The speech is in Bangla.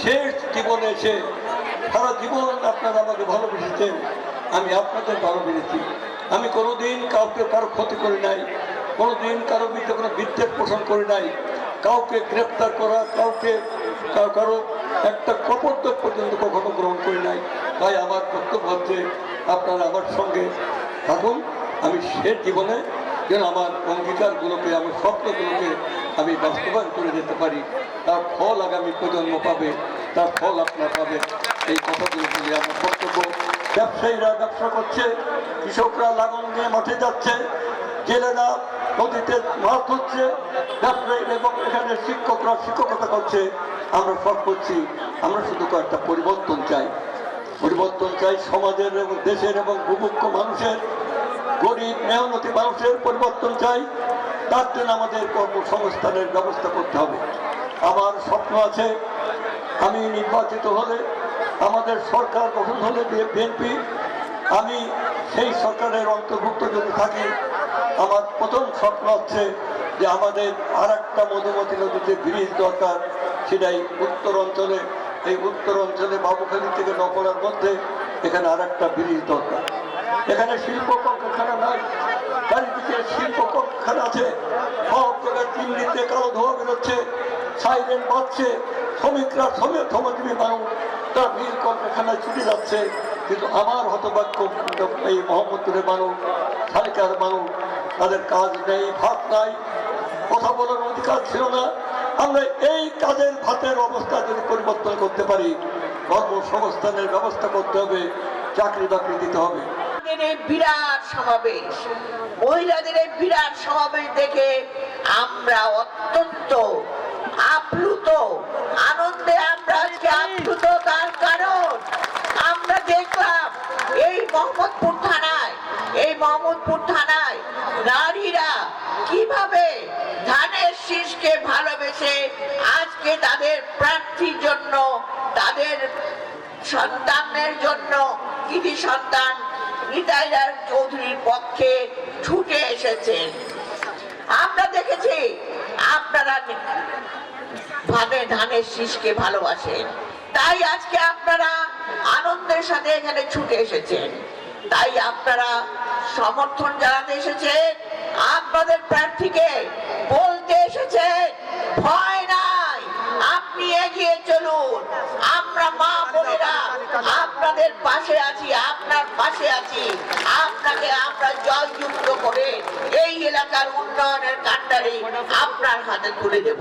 শেষ জীবনে এসে সারা জীবন আপনারা আমাকে ভালোবেসেছেন, আমি আপনাদের ভালোবেসেছি। আমি কোনোদিন কাউকে কারও ক্ষতি করি নাই, কোনোদিন কারও বিরুদ্ধে কোনো বিদ্বেষ পোষণ করি নাই। কাউকে গ্রেপ্তার করা, কাউকে কারও একটা কপর্দক পর্যন্ত কখনো গ্রহণ করি নাই। তাই আমার বক্তব্য হচ্ছে, আপনারা আমার সঙ্গে থাকুন। আমি সে জীবনে যেন আমার অঙ্গীকারগুলোকে, আমার স্বপ্নগুলোকে আমি বাস্তবায়ন করে যেতে পারি। তার ফল আগামী প্রজন্ম পাবে, তার ফল আপনার পাবে এই কথাগুলো বলে আমার বক্তব্য। ব্যবসায়ীরা ব্যবসা করছে, কৃষকরা লাঙল নিয়ে মাঠে যাচ্ছে, জেলেরা নদীতে মাছ ধরছে, ব্যবসায়ী এবং এখানে শিক্ষকরা শিক্ষকতা করছে। আমরা সব করছি। আমরা শুধু কয়েকটা পরিবর্তন চাই। পরিবর্তন চাই সমাজের এবং দেশের এবং বুভুক্ষ মানুষের গরিব, মেহনতি মানুষের পরিবর্তন চাই, তার জন্য আমাদের কর্মসংস্থানের ব্যবস্থা করতে হবে। আমার স্বপ্ন আছে, আমি নির্বাচিত হলে, আমাদের সরকার গঠন হলে, বিএনপি, আমি সেই সরকারের অন্তর্ভুক্ত যদি থাকি, আমার প্রথম স্বপ্ন হচ্ছে যে আমাদের আর একটা মধুমতি নদীতে ব্রিজ দরকার, সেটাই উত্তর অঞ্চলে, এই উত্তর অঞ্চলে বাবুখালী থেকে নকলার মধ্যে এখানে আর একটা ব্রিজ দরকার। এখানে শিল্প কলকারখানা নাই চারিদিকে শিল্প কলকারখানা আছে সব ধোয়া বেরোচ্ছে শ্রমিকরা শ্রমিক মানুষ তারা কলকারখানায় যাচ্ছে, কিন্তু আমার হতভাগ্য এই মোহাম্মদপুরের মানুষ শালিকার মানুষ তাদের কাজ নেই, ভাত নাই, কথা বলার অধিকার ছিল না। আমরা এই কাজের ভাতের অবস্থা যদি পরিবর্তন করতে পারি, কর্মসংস্থানের ব্যবস্থা করতে হবে চাকরি বাকরি দিতে হবে। বিরাট সমাবেশ, মহিলাদের বিরাট সমাবেশ দেখে আমরা অত্যন্ত আপ্লুত। আনন্দে আমরা আজকে আপ্লুত তার কারণ আমরা দেখলাম এই মোহাম্মদপুর থানায় এই মোহাম্মদপুর থানায় নারীরা কীভাবে ধানের শীষকে ভালোবেসে আজকে তাদের প্রার্থীর জন্য তাদের সন্তানের জন্য কৃতি সন্তান নিতাই রায় চৌধুরীর পক্ষে ছুটে এসেছেন। আমরা দেখেছি, আপনারা ভাগে ধানের শীষকে ভালোবাসেন, তাই আজকে আপনারা আনন্দের সাথে এখানে ছুটে এসেছেন। তাই আপনারা সমর্থন জানাতে এসেছেন, আপনাদের প্রার্থীকে বলতে এসেছেন, ভয় নাই, আপনি এগিয়ে চলুন, আমরা মা বোনেরা আপনাদের পাশে আছি আপনার পাশে আছি। আপনাকে আমরা জয়যুক্ত করে এই এলাকার উন্নয়নের কাণ্ডারে আপনার হাতে তুলে দেব।